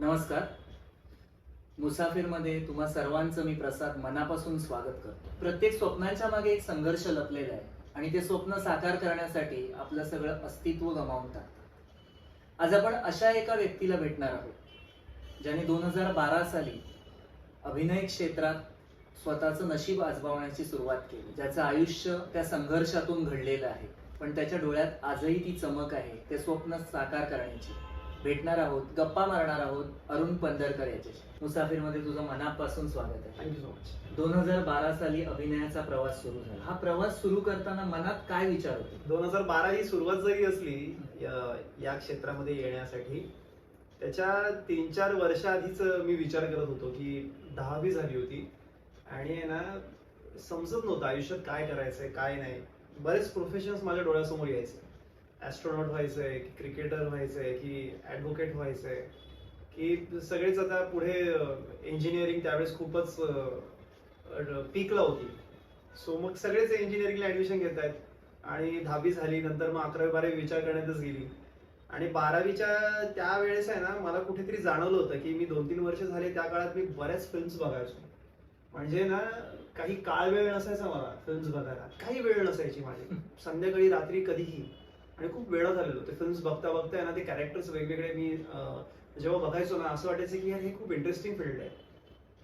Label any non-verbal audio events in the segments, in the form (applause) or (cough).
नमस्कार. मुसाफिरमध्ये तुम्हा सर्वांचं मी प्रसाद मनापासून स्वागत करतो. प्रत्येक स्वप्नाच्या मागे एक संघर्ष लपलेला आहे आणि ते स्वप्न साकार करण्यासाठी आपलं सगळं अस्तित्व गमावून टाकतात. आज आपण अशा एका व्यक्तीला भेटणार आहोत ज्याने दोन हजार बारा साली अभिनय क्षेत्रात स्वतःचं नशीब आजमावण्याची सुरुवात केली. ज्याचं आयुष्य त्या संघर्षातून घडलेलं आहे. पण त्याच्या डोळ्यात आजही ती चमक आहे ते स्वप्न साकार करण्याची. भेटणार आहोत गप्पा मारणार आहोत अरुण पंधरकर याच्याशी. मुसाफिरमध्ये तुझं मनापासून स्वागत आहे. थँक्यू सो मच दोन हजार बारा साली अभिनयाचा प्रवास सुरू झाला. हा प्रवास सुरू करताना मनात काय विचार होते? दोन हजार बारा ही सुरुवात जरी असली या- या क्षेत्रामध्ये येण्यासाठी त्याच्या तीन चार वर्षाआधीच मी विचार करत होतो की दहावी झाली होती आणि आहे ना समजत नव्हतं आयुष्यात काय करायचंय काय नाही. बरेच प्रोफेशन्स माझ्या डोळ्यासमोर यायचे. ॲस्ट्रॉनॉट व्हायचंय की क्रिकेटर व्हायचंय की ॲडव्होकेट व्हायचंय की सगळेच आता पुढे इंजिनिअरिंग त्यावेळेस खूपच पीकला होती. सो मग सगळेच इंजिनिअरिंगला ऍडमिशन घेत आहेत आणि दहावी झाली नंतर मग अकरावी बारावी विचार करण्यातच गेली. आणि बारावीच्या त्या वेळेस आहे ना मला कुठेतरी जाणवलं होतं की मी दोन तीन वर्ष झाले त्या काळात मी बऱ्याच फिल्म्स बघायचो. म्हणजे ना काही काळ वेळ नसायचा मला फिल्म्स बघायला. काही वेळ नसायची माझी. (laughs) संध्याकाळी रात्री कधीही. आणि खूप वेळा झालेलो ते फिल्म्स बघता बघता आहे ना ते कॅरेक्टर्स वेगवेगळे मी जेव्हा बघायचो ना असं वाटायचं की यार हे खूप इंटरेस्टिंग फील्ड आहे.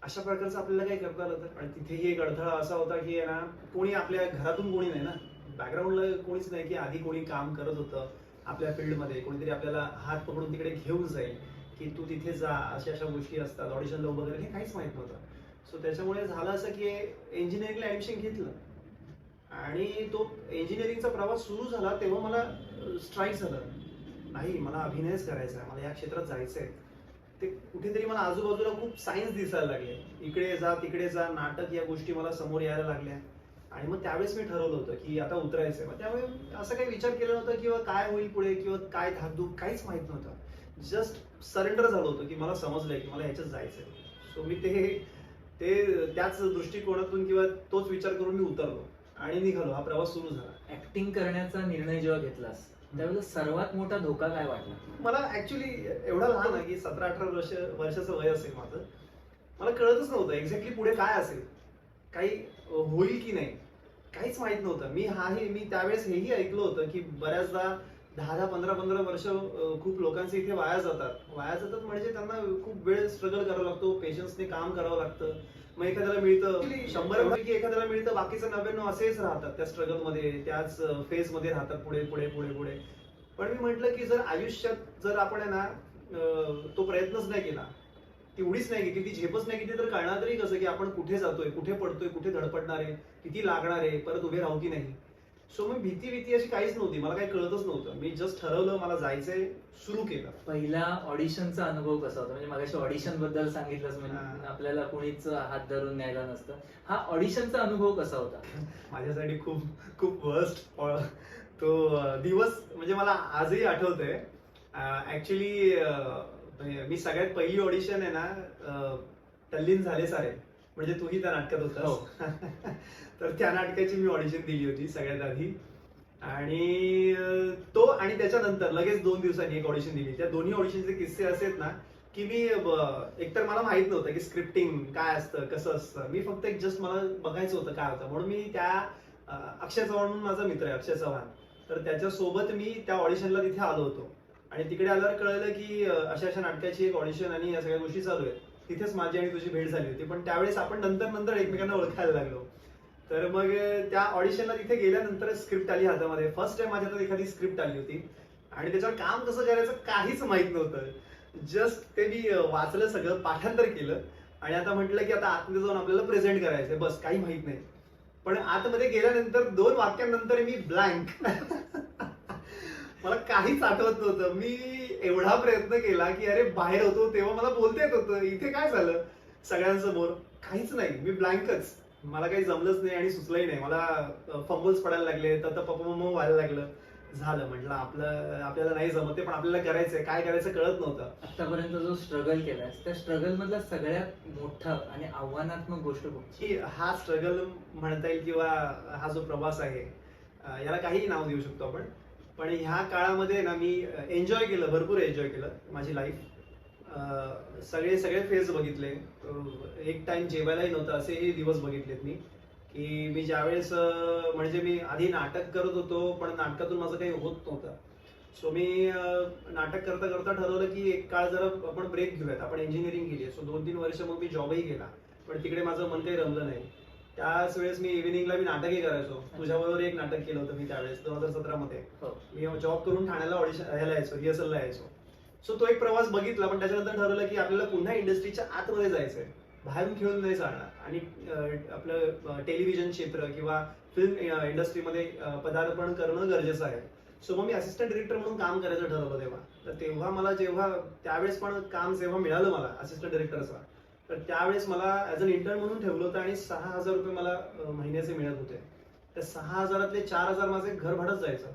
अशा प्रकारचं आपल्याला काही करता आलं तर. आणि तिथेही एक अडथळा असा होता की आहे ना कोणी आपल्या घरातून कोणी नाही ना. बॅकग्राऊंडला कोणीच नाही की आधी कोणी काम करत होतं आपल्या फील्डमध्ये कोणीतरी आपल्याला हात पकडून तिकडे घेऊन जाईल की तू तिथे जा अशा अशा गोष्टी असतात. ऑडिशनला उभं वगैरे हे काहीच माहीत नव्हतं. सो त्याच्यामुळे झालं असं की इंजिनिअरिंगला ऍडमिशन घेतलं. आणि तो इंजिनिअरिंगचा प्रवास सुरू झाला तेव्हा मला स्ट्राईक झालं. नाही मला अभिनयच करायचा आहे मला या क्षेत्रात जायचं आहे ते कुठेतरी मला आजूबाजूला खूप सायन्स दिसायला लागले. इकडे जा तिकडे जा. नाटक या गोष्टी मला समोर यायला लागल्या. आणि मग त्यावेळेस मी ठरवलं होतं की आता उतरायचंय. मग त्यामुळे असं काही विचार केला नव्हता किंवा काय होईल पुढे? किंवा काय धाकधूक? काहीच माहीत नव्हतं. जस्ट सरेंडर झालं होतं की मला समजलंय की मला ह्याच्यात जायचंय. सो मी ते ते त्याच दृष्टिकोनातून किंवा तोच विचार करून मी उतरलो. आणि निघालो. हा प्रवास सुरू झाला. ऍक्टिंग करण्याचा निर्णय जेव्हा घेतलास त्यावेळेला सर्वात मोठा धोका काय वाटला? मला ऍक्च्युली एवढा लहान आहे की सतरा अठरा वर्ष वर्षाचं वय असेल माझं. मला कळतच नव्हतं एक्झॅक्टली पुढे काय असेल. काही होईल की नाही काहीच माहीत नव्हतं. मी हाही मी त्यावेळेस हेही ऐकलं होतं की बऱ्याचदा दहा दहा पंधरा पंधरा वर्ष खूप लोकांचे इथे वाया जातात. वाया जातात म्हणजे त्यांना खूप वेळ स्ट्रगल करावा लागतो पेशन्सने काम करावं लागतं. मग एखाद्याला मिळतं शंभर पैकी एखाद्याला मिळतं बाकीचं नव्याण्णव असेच राहतात त्या स्ट्रगलमध्ये त्याच फेजमध्ये राहतात पुढे पुढे पुढे पुढे. पण मी म्हंटल की जर आयुष्यात जर आपण आहे ना तो प्रयत्नच नाही केला तेवढीच नाही घेतली ती झेपच नाही घेतली तर कळणार तरी कसं की आपण कुठे जातोय कुठे पडतोय कुठे धडपडणार आहे किती लागणार आहे परत उभे राहू की नाही. सो मग भीती भीती अशी काहीच नव्हती. मला काही कळतच नव्हतं. मी जस्ट ठरवलं मला जायचंय सुरू केलं. पहिला ऑडिशनचा अनुभव कसा होता? म्हणजे मगाशी ऑडिशनबद्दल सांगितलंस म्हणजे. आपल्याला कोणीच हात धरून न्यायला नसतं. हा ऑडिशनचा अनुभव कसा होता? (laughs) माझ्यासाठी खूप खूप वर्स्ट तो दिवस म्हणजे मला आजही आठवतंय. ऍक्च्युली मी सगळ्यात पहिली ऑडिशन आहे ना तल्लीन झाले सारे. म्हणजे तूही त्या नाटकात होतास. (laughs) तर त्या नाटकाची मी ऑडिशन दिली होती सगळ्यात आधी. आणि तो आणि त्याच्यानंतर लगेच दोन दिवसांनी एक ऑडिशन दिली. त्या दोन्ही ऑडिशनचे किस्से असे आहेत ना की मी एकतर मला माहीत नव्हतं की स्क्रिप्टिंग काय असतं कसं असतं. मी फक्त एक जस्ट मला बघायचं होतं काय होतं. म्हणून मी त्या अक्षय चव्हाण म्हणून माझा मित्र आहे अक्षय चव्हाण. तर त्याच्यासोबत मी त्या ऑडिशनला तिथे आलो होतो. आणि तिकडे आल्यावर कळलं की अशा अशा नाटकाची एक ऑडिशन आणि या सगळ्या गोष्टी चालू आहेत. तिथेच माझी आणि तुझी भेट झाली होती. पण त्यावेळेस आपण नंतर नंतर एकमेकांना ओळखायला लागलो. तर मग त्या ऑडिशनला तिथे गेल्यानंतर स्क्रिप्ट आली हातामध्ये. फर्स्ट टाइम माझ्या हातात एखादी स्क्रिप्ट आली होती. आणि त्याच्यावर काम कसं करायचं काहीच माहीत नव्हतं. जस्ट ते मी वाचलं सगळं पाठांतर केलं. आणि आता म्हटलं की आता आतमध्ये जाऊन आपल्याला प्रेझेंट करायचंय. बस काही माहीत नाही. पण आतमध्ये गेल्यानंतर दोन वाक्यांनंतर मी ब्लँक (laughs) मला काहीच आठवत नव्हतं. मी एवढा प्रयत्न केला की अरे बाहेर होतो तेव्हा मला बोलता येत होतं. इथे काय झालं? सगळ्यांसमोर काहीच नाही. मी ब्लँकच. मला काही जमलंच नाही आणि सुचलंही नाही. मला फंबल्स पडायला लागले तर पप्पा व्हायला लागलं. झालं. म्हटलं आपलं आपल्याला नाही जमत पण आपल्याला करायचंय. काय करायचं कळत नव्हतं. आतापर्यंत जो स्ट्रगल केलास त्या स्ट्रगल मधला सगळ्यात मोठा आणि आव्हानात्मक गोष्ट की हा स्ट्रगल म्हणता येईल किंवा हा जो प्रवास आहे याला काहीही नाव देऊ शकतो आपण. पण ह्या काळामध्ये ना मी एन्जॉय केलं भरपूर एन्जॉय केलं माझी लाईफ सगळे सगळे फेज बघितले. एक टाइम जेवायलाही नव्हतं असेही दिवस बघितलेत मी. की मी ज्यावेळेस म्हणजे मी आधी नाटक करत होतो पण नाटकातून माझं काही होत नव्हतं. सो मी नाटक करता करता ठरवलं की एक काळ जरा आपण ब्रेक घेऊयात. आपण इंजिनिअरिंग केली सो दोन तीन वर्ष मग मी जॉबही केला. पण तिकडे माझं मन काही रमलं नाही. त्याच वेळेस मी इव्हिनिंगला मी नाटकही करायचो. तुझ्याबरोबर एक नाटक केलं होतं मी त्यावेळेस दोन हजार सतरा मध्ये. हो. मी जॉब करून ठाण्याला ऑडिशन ह्याला यायचो रिहर्सलला यायचो. सो तो एक प्रवास बघितला पण त्याच्यानंतर ठरवलं की आपल्याला पुन्हा इंडस्ट्रीच्या आतमध्ये जायचंय. बाहेरून खेळून नाही चालणार. आणि आपलं टेलिव्हिजन क्षेत्र किंवा फिल्म इंडस्ट्रीमध्ये पदार्पण करणं गरजेचं आहे. सो मग मी असिस्टंट डिरेक्टर म्हणून काम करायचं ठरवलं तेव्हा. तर तेव्हा मला जेव्हा त्यावेळेस पण काम जेव्हा मिळालं मला असिस्टंट डिरेक्टरचा तर त्यावेळेस मला ऍज अन इंटर्न म्हणून ठेवलं होतं आणि सहा हजार रुपये मला महिन्याचे मिळत होते. त्या सहा हजारातले चार हजार माझे घर भडत जायचं.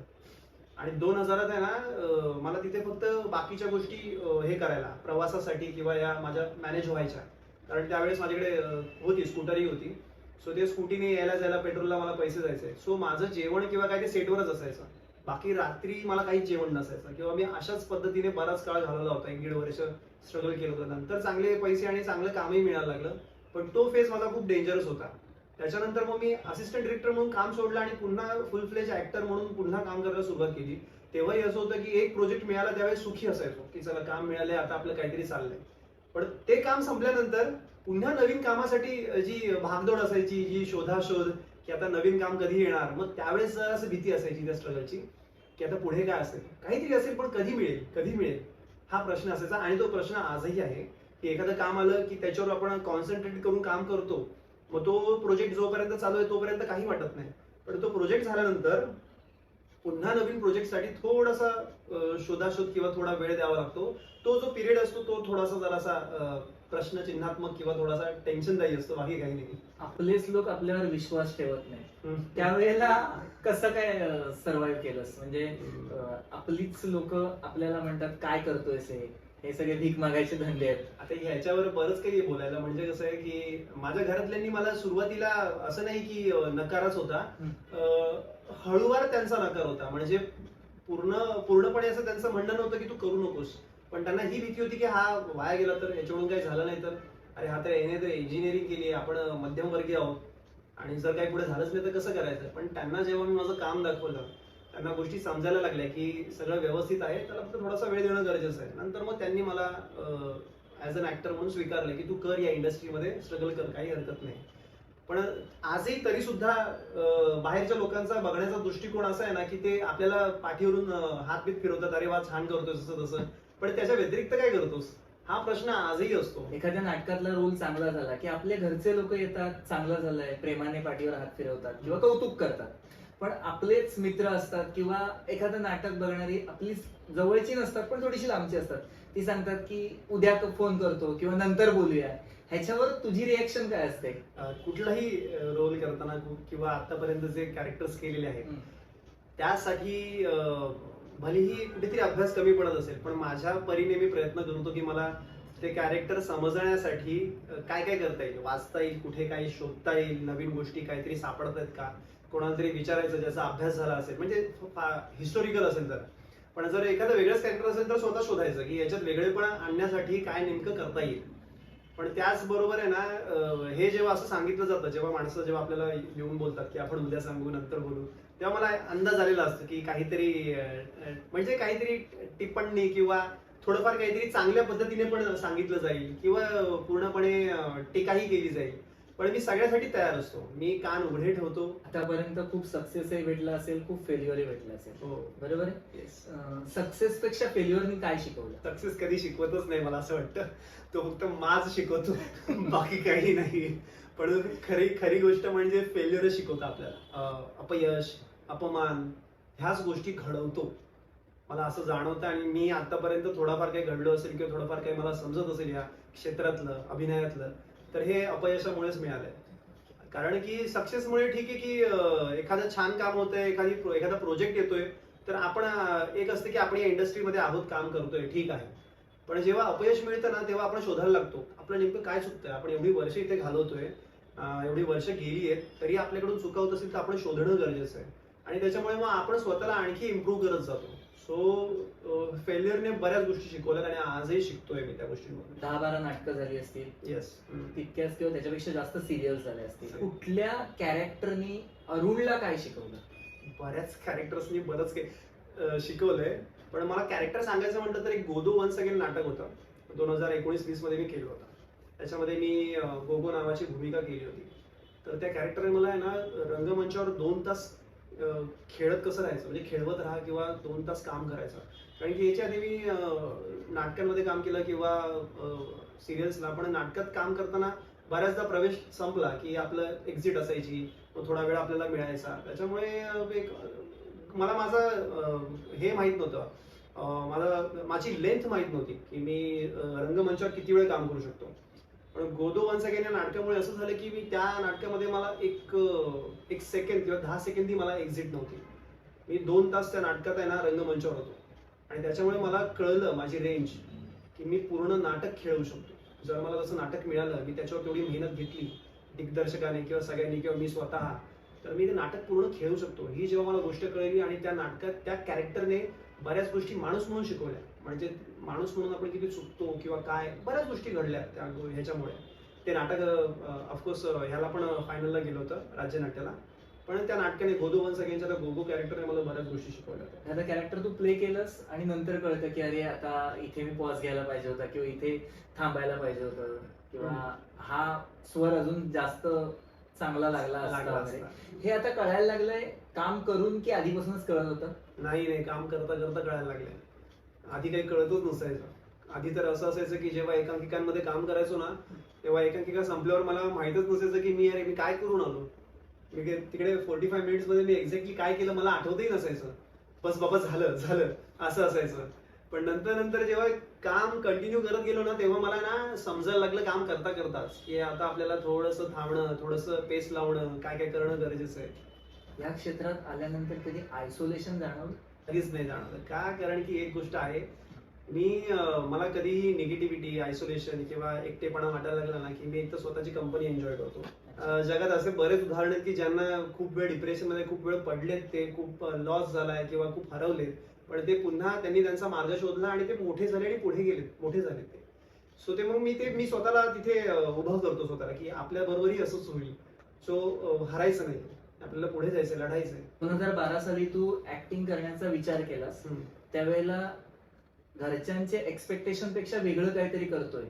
आणि दोन हजारात आहे ना मला तिथे फक्त बाकीच्या गोष्टी हे करायला प्रवासासाठी किंवा या माझ्या मॅनेज व्हायच्या. कारण त्यावेळेस माझ्याकडे होती स्कूटरही होती. सो ते स्कूटीने यायला जायला पेट्रोलला मला पैसे जायचे. सो माझं जेवण किंवा काय ते सेटवरच असायचं. बाकी रात्री मला काही जेवण नसायचं. किंवा मी अशाच पद्धतीने बराच काळ घालवला होता. एक दीड वर्ष स्ट्रगल केलं होतं. नंतर चांगले पैसे आणि चांगलं कामही मिळायला लागलं. पण तो फेज मला खूप डेंजरस होता. त्याच्यानंतर मग मी असिस्टंट डिरेक्टर म्हणून काम सोडलं आणि पुन्हा फुल फ्लेज ऍक्टर म्हणून पुन्हा काम करायला सुरुवात केली. तेव्हाही असं होतं की एक प्रोजेक्ट मिळाला त्यावेळेस सुखी असायचो. की चला काम मिळालंय आता आपलं काहीतरी चाललंय. पण ते काम संपल्यानंतर पुन्हा नवीन कामासाठी जी भागदौड असायची जी शोधाशोध की आता नवीन काम कधी येणार? मग त्यावेळेस जरा असं भीती असायची त्या स्ट्रगलची की आता पुढे काय असेल? काहीतरी असेल पण कधी मिळेल? कधी मिळेल? हा प्रश्न असायचा. आणि तो प्रश्न आजही आहे की एखादं काम आलं की त्याच्यावर आपण कॉन्सन्ट्रेट करून काम करतो मग तो प्रोजेक्ट जोपर्यंत चालू आहे तोपर्यंत काही वाटत नाही. पण तो प्रोजेक्ट झाल्यानंतर पुन्हा नवीन प्रोजेक्टसाठी थोडासा शोधाशोध किंवा थोडा वेळ द्यावा लागतो. तो जो पिरियड असतो तो थोडासा जरासा अं, प्रश्नचिन्हात्मक किंवा थोडासा टेन्शनदायी असतो बाकी काही नाही. आपलेच लोक आपल्यावर विश्वास ठेवत नाही. त्यावेळेला कसं काय सर्व्हाइव्ह केलंस? म्हणजे अं, आपलीच लोक आपल्याला म्हणतात काय करतोय हे? हे सगळे भीक मागायचे धंदे आहेत. आता ह्याच्यावर बरंच काही बोलायला म्हणजे कसं आहे की माझ्या घरातल्यांनी मला सुरुवातीला असं नाही की अं, नकारच होता. अं, हळूवार त्यांचा नकार होता. म्हणजे पूर्ण पूर्णपणे असं त्यांचं म्हणणं नव्हतं की तू करू नकोस. पण त्यांना ही भीती होती की हा वाया गेला तर याच्याकडून काही झालं नाही तर? अरे हा तर याने तर इंजिनिअरिंग केली आहे आपण मध्यमवर्गीय आहोत. आणि जर काही पुढे झालंच नाही तर कसं करायचं? पण त्यांना जेव्हा मी माझं काम दाखवलं त्यांना गोष्टी समजायला लागल्या की सगळं व्यवस्थित आहे त्याला फक्त थोडासा वेळ देणं गरजेचं आहे. नंतर मग त्यांनी मला ऍज अन ऍक्टर म्हणून स्वीकारलं की तू कर या इंडस्ट्रीमध्ये स्ट्रगल कर काही हरकत नाही. पण आजही तरी सुद्धा बाहेरच्या लोकांचा बघण्याचा दृष्टिकोन असा आहे ना की ते आपल्याला पाठीवरून हातबीत हात फिरवतात. अरे वा छान करतोय जसं तसं पण त्याच्या व्यतिरिक्त काय करतोस? हा प्रश्न आजही असतो. एखाद्या नाटकातला रोल चांगला झाला की आपले घरचे लोक येतात चांगलं झालंय प्रेमाने पाठीवर हात फिरवतात किंवा कौतुक करतात. पण आपलेच मित्र असतात किंवा एखादं नाटक बघणारी आपली जवळची नसतात पण थोडीशी लांबची असतात. ती सांगतात की उद्या फोन करतो किंवा नंतर बोलूया. ह्याच्यावर तुझी रिएक्शन काय असते? कुठलाही रोल करताना किंवा आतापर्यंत जे कॅरेक्टर्स केलेले आहेत त्यासाठी भलेही कुठेतरी अभ्यास कमी पडत असेल पण माझ्या परीने मी प्रयत्न करतो की मला ते कॅरेक्टर समजण्यासाठी काय काय करता येईल? वाचता येईल कुठे काही शोधता येईल नवीन गोष्टी काहीतरी सापडतात का? कोणाला तरी विचारायचं ज्याचा अभ्यास झाला असेल म्हणजे हिस्टोरिकल असेल तर पण जर एखादं वेगळंच कॅरेक्टर असेल तर स्वतः शोधायचं की याच्यात वेगळेपणा आणण्यासाठी काय नेमकं करता येईल? पण त्याचबरोबर आहे ना हे जेव्हा असं सांगितलं जातं जेव्हा माणसं जेव्हा आपल्याला येऊन बोलतात की आपण उद्या सांगू नंतर बोलू तेव्हा मला अंदाज आलेला असतो की काहीतरी म्हणजे काहीतरी टिप्पणी किंवा थोडंफार काहीतरी चांगल्या पद्धतीने पण सांगितलं जाईल किंवा पूर्णपणे टीकाही केली जाईल. पण मी सगळ्यासाठी तयार असतो. मी कान उघडे ठेवतो. आतापर्यंत खूप सक्सेसही भेटला असेल खूप फेल्युअरही भेटला असेल. हो. बरोबर आहे? सक्सेस पेक्षा फेल्युअरनी काय शिकवलं? सक्सेस कधी शिकवतच नाही मला असं वाटतं. तो फक्त माज शिकवतो. (laughs) बाकी काही नाही. पण खरी खरी गोष्ट म्हणजे फेल्युअर शिकवतो आपल्याला. अं, अपयश अपमान ह्याच गोष्टी घडवतो. मला असं जाणवतं आणि मी आतापर्यंत थोडाफार काही घडलो असेल किंवा थोडंफार काही मला समजत असेल या क्षेत्रातलं अभिनयातलं तर हे अपयशामुळेच मिळालंय. कारण की सक्सेसमुळे ठीक आहे की एखादं छान काम होतंय एखादी एखादा प्रोजेक्ट येतोय तर आपण एक असतं की आपण या इंडस्ट्रीमध्ये आहोत काम करतोय ठीक आहे. पण जेव्हा अपयश मिळतं ना तेव्हा आपण शोधायला लागतो. आपलं नेमकं काय चुकतंय? आपण एवढी वर्ष इथे घालवतोय एवढी वर्ष गेली आहेत तरी आपल्याकडून चुका होत असेल तर आपण शोधणं गरजेचं आहे. आणि त्याच्यामुळे मग आपण स्वतःला आणखी इम्प्रूव्ह करत जातो. सो फेल्युअरने बऱ्याच गोष्टी शिकवल्यात आणि आजही शिकतोय मी त्या गोष्टींमधून. दहा बारा नाटकं झाली असतील. येस तितक्याच किंवा त्याच्यापेक्षा जास्त सिरियल्स झाले असतील. कुठल्या कॅरेक्टरनी अरुणला काय शिकवलं? बऱ्याच कॅरेक्टर्सनी बरंच काही शिकवलंय. पण मला कॅरेक्टर सांगायचं म्हटलं तर एक गोदो वन्स अगेन नाटक होतं. दोन हजार एकोणीस वीसमध्ये मी केलं होतं. त्याच्यामध्ये मी गोगो नावाची भूमिका केली होती. तर त्या कॅरेक्टरने मला आहे ना रंगमंचावर दोन तास खेळत कसं राहायचं? म्हणजे खेळवत राहा किंवा दोन तास काम करायचं. कारण की याच्या आधी मी नाटकांमध्ये काम केलं किंवा सिरियल्सला. पण नाटकात काम करताना बऱ्याचदा प्रवेश संपला की आपलं एक्झिट असायची. मग थोडा वेळ आपल्याला मिळायचा. त्याच्यामुळे एक मला माझं हे माहीत नव्हतं. मला माझी लेंथ माहीत नव्हती की मी रंगमंचावर किती वेळ काम करू शकतो. पण गोदो वन्स अगेन या नाटकामुळे असं झालं की मी त्या नाटकामध्ये मला एक एक सेकंड किंवा दहा सेकंद मला एक्झिट नव्हती. मी दोन तास त्या नाटकात आहे ना रंगमंचावर होतो. आणि त्याच्यामुळे मला कळलं माझी रेंज की मी पूर्ण नाटक खेळवू शकतो. जर मला तसं नाटक मिळालं मी त्याच्यावर तेवढी मेहनत घेतली दिग्दर्शकाने किंवा सगळ्यांनी किंवा मी स्वतः तर मी ते नाटक पूर्ण खेळू शकतो. ही जेव्हा मला गोष्ट कळली आणि त्या नाटकात त्या कॅरेक्टरने बऱ्याच गोष्टी माणूस म्हणून शिकवल्या म्हणजे माणूस म्हणून आपण किती चुकतो किंवा काय बऱ्याच गोष्टी घडल्या त्या ह्याच्यामुळे. ते नाटक ऑफकोर्स ह्याला पण फायनलला गेलं होतं राज्यनाट्याला पण त्या नाटकाने गोदो वन्स अगेनच्या त्या गोगो कॅरेक्टरने मला बऱ्याच गोष्टी शिकवल्या. एखादा कॅरेक्टर तू प्ले केलंस आणि नंतर कळतं की अरे आता इथे मी पॉज घ्यायला पाहिजे होता किंवा इथे थांबायला पाहिजे होतं किंवा हा स्वर अजून जास्त चांगला लागला. हे आता कळायला लागलंय काम करून की आधीपासूनच कळत होतं? नाही नाही काम करता करता कळायला लागले आधी काही कळतच नसायचं. आधी तर असं असायचं की जेव्हा एकांकिकांमध्ये काम करायचो ना तेव्हा एकांकिका संपल्यावर मला माहितच नसायचं की मी अरे मी काय करून आलो? मी तिकडे फोर्टी फाय मिनिट्समध्ये मी एक्झॅक्टली काय केलं मला आठवतही नसायचं. बस बाबा झालं झालं असं असायचं. पण नंतर नंतर जेव्हा काम कंटिन्यू करत गेलो ना तेव्हा मला ना समजायला लागलं काम करता करताच की आता आपल्याला थोडंसं थांबणं थोडंसं पेस लावणं काय काय करणं गरजेचं आहे. या क्षेत्रात आल्यानंतर कधी आयसोलेशन जाणवलं? कधीच नाही जाणवलं का? कारण की एक गोष्ट आहे मी मला कधीही निगेटिव्हिटी आयसोलेशन किंवा एकटेपणा वाटायला लागला ना की मी एक तर स्वतःची कंपनी एन्जॉय करतो. जगात असे बरेच उदाहरण आहेत की ज्यांना खूप वेळ डिप्रेशनमध्ये खूप वेळ पडलेत ते खूप लॉस झालाय किंवा खूप हरवलेत पण ते पुन्हा त्यांनी त्यांचा मार्ग शोधला आणि ते मोठे झाले आणि पुढे गेलेत मोठे झाले ते. सो ते मग मी ते मी स्वतःला तिथे उभं करतो स्वतःला की आपल्या बरोबरही असंच होईल. सो हरायचं नाही. आपल्याला पुढे जायचं लढायचंय. दोन हजार बारा साली तू ऍक्टिंग करण्याचा विचार केलास. त्यावेळेला घरच्यांचे एक्सपेक्टेशनपेक्षा वेगळं काहीतरी करतोय.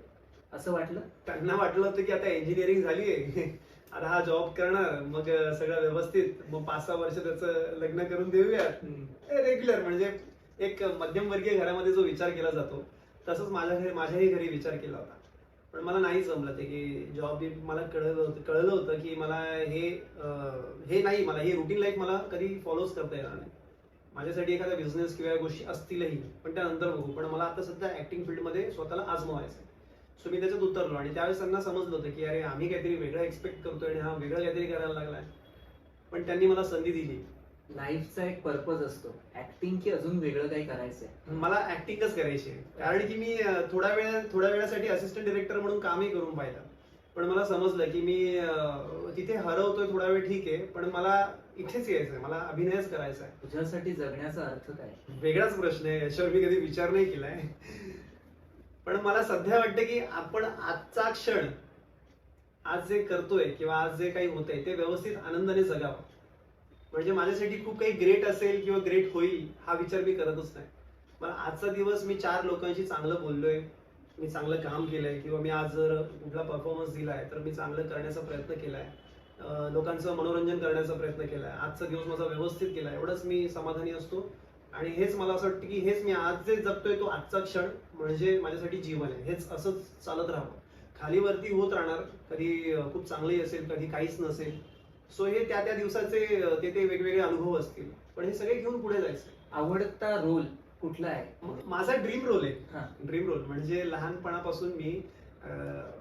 असं वाटलं? त्यांना वाटलं होतं की आता इंजिनिअरिंग झाली आहे आता हा जॉब करणार मग सगळं व्यवस्थित. मग पाच सहा वर्ष त्याचं लग्न करून देऊयात. रेग्युलर म्हणजे एक मध्यमवर्गीय घरामध्ये जो विचार केला जातो तसंच माझ्या घरी माझ्याही घरी विचार केला होता. पण मला नाही जमलं ते की जॉब मला कळलं होतं कळलं होतं की मला हे हे नाही मला हे रुटीन लाईफ मला कधी फॉलोच करता येणार नाही. माझ्यासाठी एखादा बिझनेस किंवा गोष्टी असतीलही पण त्यानंतर बघू. पण मला आता सध्या ऍक्टिंग फील्डमध्ये स्वतःला आजमावायचं सो मी त्याच्यात उतरलो आणि त्यावेळेस त्यांना समजलं होतं की अरे आम्ही काहीतरी वेगळं एक्सपेक्ट करतोय आणि हा वेगळं काहीतरी करायला लागलाय. पण त्यांनी मला संधी दिली. लाईफचा एक पर्पज असतो. ऍक्टिंग की अजून वेगळं काही करायचंय. मला ऍक्टिंगच करायची आहे. कारण की मी थोड्या वेळ थोड्या वेळासाठी असिस्टंट डिरेक्टर म्हणून कामही करून पाहिलं. पण मला समजलं की मी तिथे हरवतोय थोडा वेळ ठीक आहे पण मला इथेच यायचंय. मला अभिनयच करायचा आहे तुझ्यासाठी जगण्याचा अर्थ काय? वेगळाच प्रश्न आहे. याच्यावर मी कधी विचार नाही केलाय. पण मला सध्या वाटतं की आपण आजचा क्षण आज जे करतोय किंवा आज जे काही होतंय ते व्यवस्थित आनंदाने जगावं. म्हणजे माझ्यासाठी खूप काही ग्रेट असेल किंवा ग्रेट होईल हा विचार मी करतच नाही. मला आजचा दिवस मी चार लोकांशी चांगलं बोललोय मी चांगलं काम केलंय किंवा मी आज जर कुठला परफॉर्मन्स दिलाय तर मी चांगलं करण्याचा प्रयत्न केलाय. आहे लोकांचं मनोरंजन करण्याचा प्रयत्न केलाय. आजचा दिवस माझा व्यवस्थित केलाय एवढंच मी समाधानी असतो. आणि हेच मला असं वाटतं की हेच मी आज जे जगतोय तो आजचा क्षण म्हणजे माझ्यासाठी जीवन आहे. हेच असंच चालत राहावं. खाली वरती होत राहणार कधी खूप चांगलंही असेल कधी काहीच नसेल सो हे त्या त्या दिवसाचे ते ते वेगवेगळे अनुभव असतील. पण हे सगळे घेऊन पुढे जायचं. आवडता रोल कुठला आहे? माझा ड्रीम रोल आहे. हा. ड्रीम रोल म्हणजे लहानपणापासून मी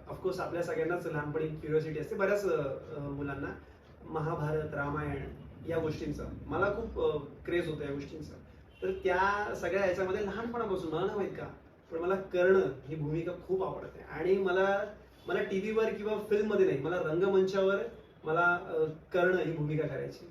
ऑफकोर्स आपल्या सगळ्यांनाच लहानपणी क्युरियोसिटी असते. बऱ्याच मुलांना महाभारत रामायण या गोष्टींचा. मला खूप क्रेज होतं या गोष्टींचा. तर त्या सगळ्या याच्यामध्ये लहानपणापासून मला माहीत का पण मला करणं ही भूमिका खूप आवडते. आणि मला मला टीव्हीवर किंवा फिल्ममध्ये नाही मला रंगमंचावर मला करणं ही भूमिका करायची.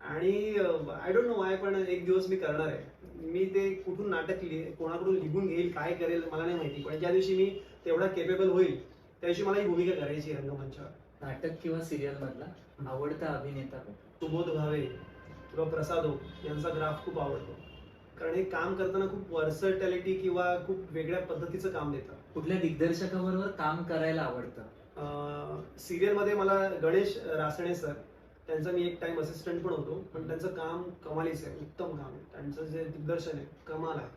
आणि आय डोंट नो वाय पण एक दिवस मी करणार आहे. मी ते कुठून नाटक लिहि कोणाकडून लिहून घेईल काय करेल मला नाही माहिती. पण ज्या दिवशी मी तेवढा केपेबल होईल त्या दिवशी मला ही भूमिका करायची रंगमंचावर. नाटक किंवा सिरियल मधला आवडता अभिनेता? सुबोध भावे किंवा प्रसादो यांचा ग्राफ खूप आवडतो. कारण हे काम करताना खूप वर्सटॅलिटी किंवा खूप वेगळ्या पद्धतीचं काम देतात. कुठल्या दिग्दर्शकाबरोबर काम करायला आवडतं? सिरियलमध्ये मला गणेश रासणे सर त्यांचा मी एक टाइम असिस्टंट पण होतो पण त्यांचं काम कमालीच आहे उत्तम काम आहे. त्यांचं जे दिग्दर्शन आहे कमाल आहे.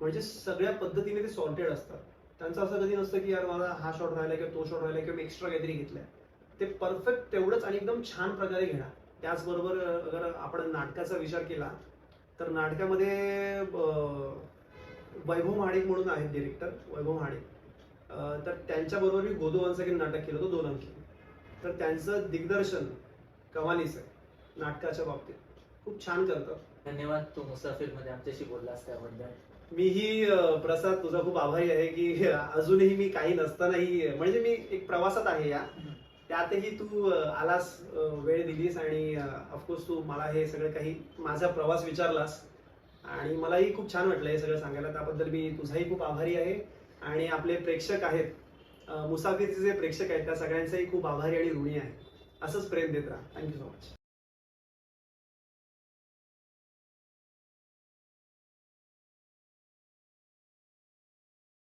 म्हणजे सगळ्या पद्धतीने ते सॉर्टेड असतात. त्यांचं असं कधी नसतं की यार मला हा शॉट राहिला किंवा तो शॉट राहिला किंवा मी एक्स्ट्रा काहीतरी घेतलाय. ते परफेक्ट तेवढंच आणि एकदम छान प्रकारे घेणार. त्याचबरोबर अगर आपण नाटकाचा विचार केला तर नाटकामध्ये वैभव महाडिक म्हणून आहेत डिरेक्टर वैभव महाडिक. तर त्यांच्याबरोबर मी गोदोवांचं एक नाटक केलं होतं दोन अंकी. तर त्यांचं दिग्दर्शन कमालीच आहे नाटकाच्या बाबतीत. खूप छान करतात. धन्यवाद तू मुसाफिरमध्ये आमच्याशी बोललास त्याबद्दल. मीही अं, प्रसाद तुझा खूप आभारी आहे की अजूनही मी काही नसतानाही म्हणजे मी एक प्रवासात आहे या. त्यातही तू अं, आलास अं, वेळ दिलीस आणि ऑफकोर्स तू मला हे सगळं काही माझा प्रवास विचारलास. आणि मलाही खूप छान वाटलं हे सगळं सांगायला. त्याबद्दल मी तुझाही खूप आभारी आहे. आणि आपले प्रेक्षक आहेत अं, मुसाफिरचे जे प्रेक्षक आहेत त्या सगळ्यांचेही खूप आभारी आणि ऋणी आहे असंच प्रेम देत राहा. Thank you so much